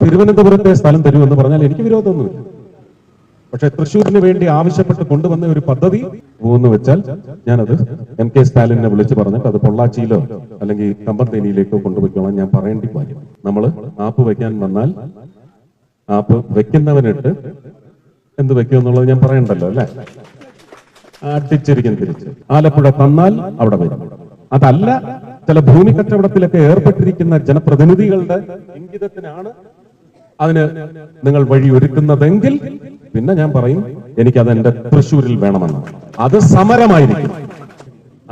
തിരുവനന്തപുരത്തെ സ്ഥലം തരുമെന്ന് പറഞ്ഞാൽ എനിക്ക് വിരോധമൊന്നുമില്ല. പക്ഷെ തൃശ്ശൂരിന് വേണ്ടി ആവശ്യപ്പെട്ട് കൊണ്ടുവന്ന ഒരു പദ്ധതി എന്ന് വെച്ചാൽ ഞാനത് എം കെ സ്റ്റാലിനെ വിളിച്ച് പറഞ്ഞിട്ട് അത് പൊള്ളാച്ചിയിലോ അല്ലെങ്കിൽ കമ്പത്തേനിയിലേക്കോ കൊണ്ടുപോയിക്കോളാം ഞാൻ പറയേണ്ടി കാര്യം നമ്മൾ ആപ്പ് വെക്കാൻ വന്നാൽ ആപ്പ് വെക്കുന്നവനിട്ട് എന്ത് വെക്കുമെന്നുള്ളത് ഞാൻ പറയണ്ടല്ലോ അല്ലെ? അടിച്ചിരിക്കും തിരിച്ച്. ആലപ്പുഴ തന്നാൽ അവിടെ വരും. അതല്ല ചില ഭൂമി കച്ചവടത്തിലൊക്കെ ഏർപ്പെട്ടിരിക്കുന്ന ജനപ്രതിനിധികളുടെ ഇംഗിതത്തിനാണ് അതിന് നിങ്ങൾ വഴി ഒരുക്കുന്നതെങ്കിൽ പിന്നെ ഞാൻ പറയും എനിക്കത് എന്റെ തൃശ്ശൂരിൽ വേണമെന്ന്. അത് സമരമായിരിക്കും.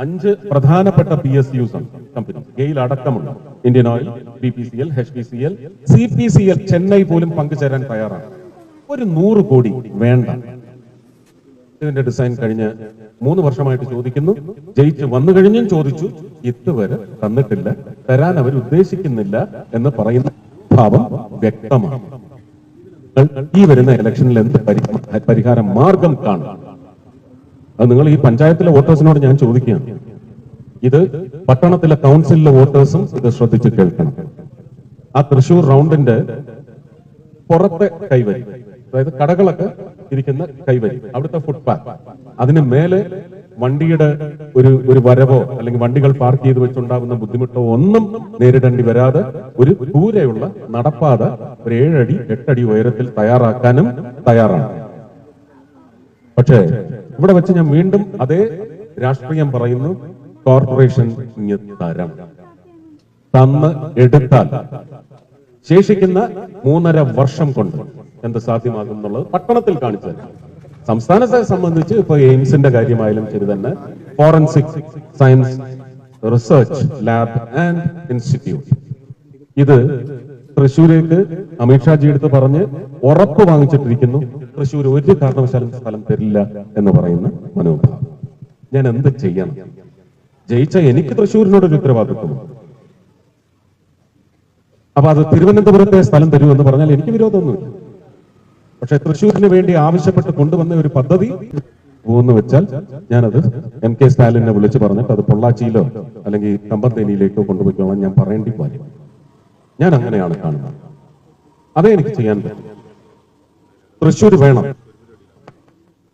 അഞ്ച് പ്രധാനപ്പെട്ട P S U company GAIL Indian Oil B P C L H P C L C P C L Chennai പോലും പങ്കുചേരാൻ തയ്യാറാണ്. ഒരു നൂറ് കോടി വേണ്ട. ഇതിന്റെ ഡിസൈൻ കഴിഞ്ഞ് മൂന്ന് വർഷമായിട്ട് ചോദിക്കുന്നു. ജയിച്ച് വന്നു കഴിഞ്ഞും ചോദിച്ചു. ഇതുവരെ തന്നിട്ടില്ല. തരാൻ അവർ ഉദ്ദേശിക്കുന്നില്ല എന്ന് പറയുന്ന. ഭാവം വ്യക്തമാണ്. ഈ വരുന്ന ഇലക്ഷനിൽ എന്ത് പരിഹാര മാർഗം കാണും? അത് നിങ്ങൾ ഈ പഞ്ചായത്തിലെ വോട്ടേഴ്സിനോട് ഞാൻ ചോദിക്കുകയാണ്. ഇത് പട്ടണത്തിലെ കൗൺസിലിലെ വോട്ടേഴ്സും ഇത് ശ്രദ്ധിച്ച് കേൾക്കണം. ആ തൃശൂർ റൗണ്ടിന്റെ പുറത്തെ കൈവരി അതായത് കടകളൊക്കെ ഇരിക്കുന്ന കൈവരി അവിടുത്തെ ഫുട്പാത്ത് അതിന് മേലെ വണ്ടിയുടെ ഒരു ഒരു വരവോ അല്ലെങ്കിൽ വണ്ടികൾ പാർക്ക് ചെയ്ത് വെച്ചുണ്ടാകുന്ന ബുദ്ധിമുട്ടോ ഒന്നും നേരിടേണ്ടി വരാതെ ഒരു ദൂരെയുള്ള നടപ്പാത ഒരു ഏഴടി എട്ടടി ഉയരത്തിൽ തയ്യാറാക്കാനും തയ്യാറാണ്. പക്ഷേ ഇവിടെ വെച്ച് ഞാൻ വീണ്ടും അതേ രാഷ്ട്രീയം പറയുന്നു കോർപ്പറേഷൻ തരം. തന്ന് എടുത്താൽ ശേഷിക്കുന്ന മൂന്നര വർഷം കൊണ്ട് എന്ത് സാധ്യമാകും എന്നുള്ളത് പട്ടണത്തിൽ കാണിച്ചു തരാം. സംസ്ഥാനത്തെ സംബന്ധിച്ച് ഇപ്പൊ എയിംസിന്റെ കാര്യമായാലും ശരി തന്നെ forensic science research lab and institute ഇത് തൃശ്ശൂരേക്ക് അമിത്ഷാജി എടുത്ത് പറഞ്ഞ് ഉറപ്പ് വാങ്ങിച്ചിട്ടിരിക്കുന്നു. തൃശ്ശൂർ ഒരു കാരണവശാലും സ്ഥലം തരില്ല എന്ന് പറയുന്ന മനോഭാവം. ഞാൻ എന്ത് ചെയ്യണം? ജയിച്ച എനിക്ക് തൃശ്ശൂരിനോടൊരു ഉത്തരവാദിത്വമുണ്ട് അപ്പൊ അത് തിരുവനന്തപുരത്തെ സ്ഥലം തരൂ എന്ന് പറഞ്ഞാൽ എനിക്ക് വിരോധമൊന്നുമില്ല. പക്ഷെ തൃശ്ശൂരിന് വേണ്ടി ആവശ്യപ്പെട്ട് കൊണ്ടുവന്ന ഒരു പദ്ധതി എന്ന് വെച്ചാൽ ഞാനത് എം കെ സ്റ്റാലിനെ വിളിച്ച് പറഞ്ഞിട്ട് അത് പൊള്ളാച്ചിയിലോ അല്ലെങ്കിൽ കമ്പത്തേനിയിലേക്കോ കൊണ്ടുപോയിക്കോളാം ഞാൻ പറയേണ്ടി കാര്യം ഞാൻ അങ്ങനെയാണ് കാണുന്നത്. അതേ എനിക്ക് ചെയ്യാൻ പറ്റും. തൃശ്ശൂർ വേണം.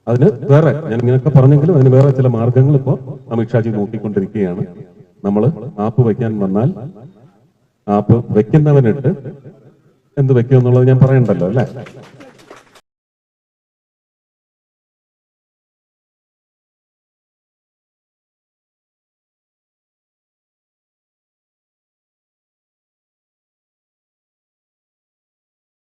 അതിന് വേറെ ഞാൻ ഇങ്ങനെയൊക്കെ പറഞ്ഞെങ്കിലും അതിന് വേറെ ചില മാർഗങ്ങൾ ഇപ്പോ അമിത്ഷാജി നോക്കിക്കൊണ്ടിരിക്കുകയാണ്. നമ്മൾ ആപ്പ് വെക്കാൻ വന്നാൽ ആപ്പ് വെക്കുന്നവനിട്ട് എന്ത് വെക്കുമെന്നുള്ളത് ഞാൻ പറയണ്ടല്ലോ അല്ലെ?